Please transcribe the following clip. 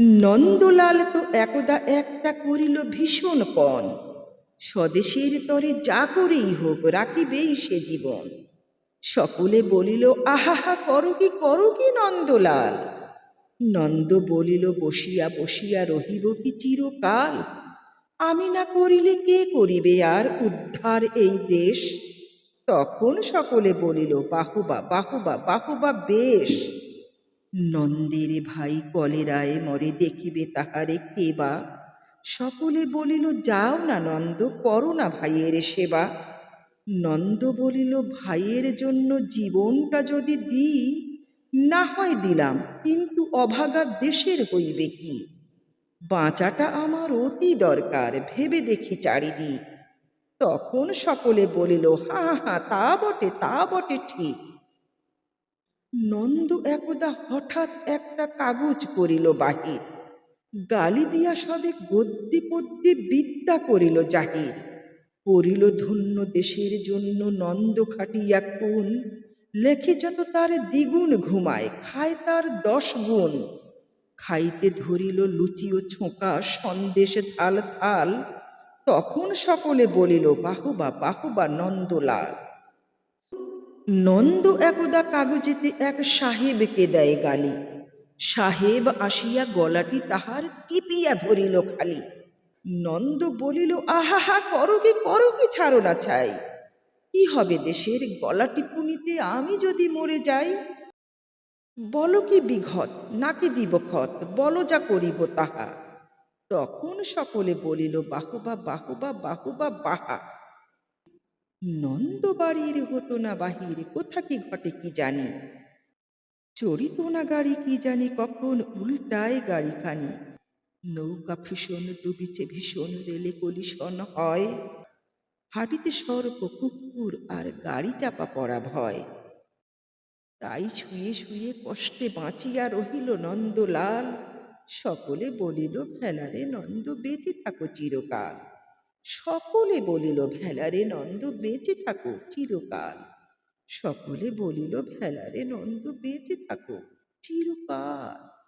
নন্দলাল তো একদা একটা করিল ভীষণ পণ। স্বদেশের তরে যা করেই হোক রাখিবেই সে জীবন। সকলে বলিল, আহাহা, করো কি করো কি নন্দলাল? নন্দ বলিল, বসিয়া বসিয়া রহিব কি চিরকাল? আমি না করিলে কে করিবে আর উদ্ধার এই দেশ? তখন সকলে বলিল, বাহুবা বাহুবা বাহুবা বেশ। নন্দের ভাই কলেরায় মরে দেখিবে তাহারে কে বা সকলে বলিল, যাও না নন্দ, করো না ভাইয়ের সেবা। নন্দ বলিল, ভাইয়ের জন্য জীবনটা যদি দিই, না হয় দিলাম, কিন্তু অভাগা দেশের হইবে কি? বাঁচাটা আমার অতি দরকার, ভেবে দেখি চারিদিক। তখন সকলে বলিল হা হা, তা বটে তা বটে, ঠিক। নন্দ একদা হঠাৎ একটা কাগজ করিল বাহির। গালি দিয়া সবে গদ্যে পদ্যে বিদ্যা করিল জাহির। করিল ধন্য দেশের জন্য নন্দ খাটিয়া খুন। লেখে যত তার দ্বিগুণ ঘুমায়, খায় তার দশ গুণ। খাইতে ধরিল লুচি ও ছোঁকা সন্দেশে থাল থাল তখন সকলে বলিল, বাহুবা বাহুবা নন্দলাল। নন্দ একদা কাগজেতে এক সাহেবকে দেয় গালি। সাহেব আসিয়া গলাটি তাহার টিপিয়া ধরিল খালি। নন্দ বলিল, আহাহা, করো কি করো কি, ছাড়ো না ছাই। কি হবে দেশের গলা টিপুনিতে, আমি যদি মরে যাই? বলো কি বিঘত, নাকি দিব ক্ষত বলো যা করিব তাহা। তখন সকলে বলিল, বাহুবা বাহুবা বাহুবা, বাহা নন্দ বাড়ির হতো না বাহির, কোথা কি ঘটে কি জানি। চরিত না গাড়ি কি জানি, কখন উল্টায় গাড়িখানি। নৌকা ভীষণ ডুবিছে, ভীষণ রেলে কলিশন হয়। হাটিতে সর্প, কুকুর আর গাড়ি চাপা পড়া ভয়। তাই শুয়ে শুয়ে কষ্টে বাঁচিয়া রহিল নন্দলাল। সকলে বলিল ভেলারে নন্দ, বেঁচে থাকো চিরকাল। সকলে বলিল ভেলারে নন্দ বেঁচে থাকো চিরকাল। সকলে বলিল ভেলারে নন্দ বেঁচে থাকো চিরকাল।